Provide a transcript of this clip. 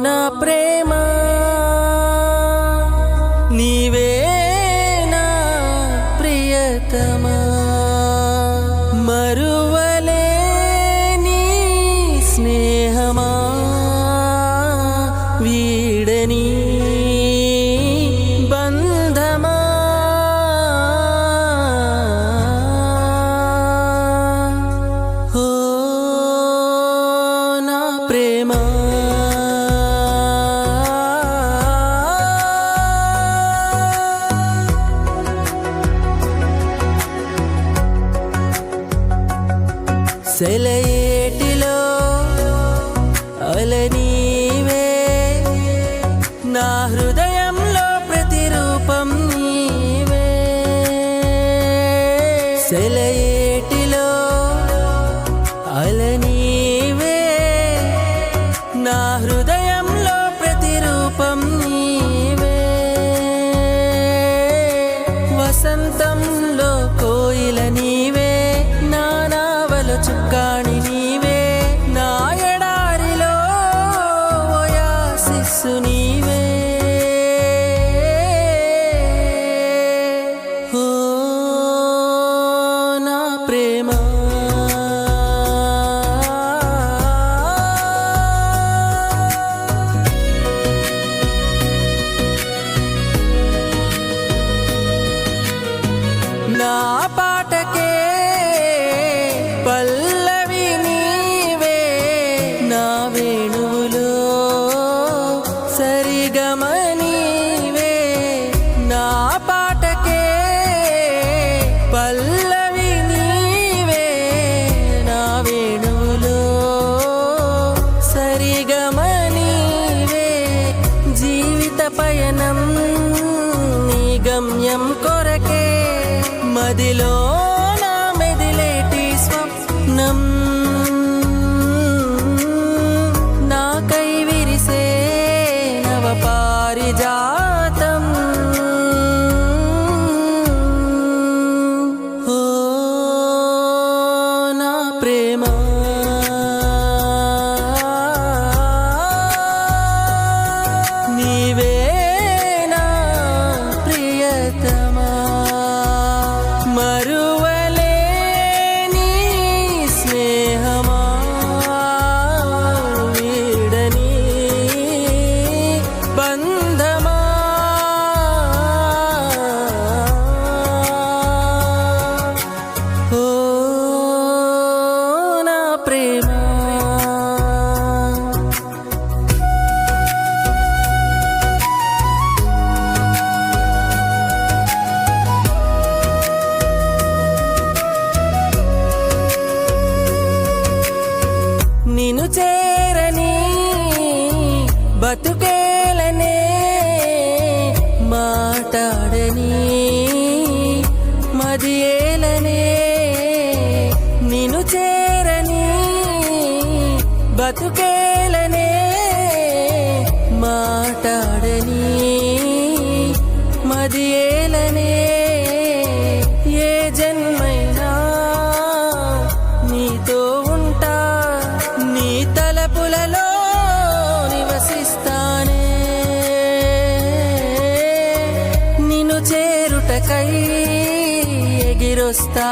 నా ప్రేమ నీవే నా ప్రియతమా. మరువై ప్రేమ. సెలయే మదిలో బతుకేలనే మాట్లాడని మది ఏలనే నిను చేరని బతుకేలనే మాట్లాడని మది పిలుస్తా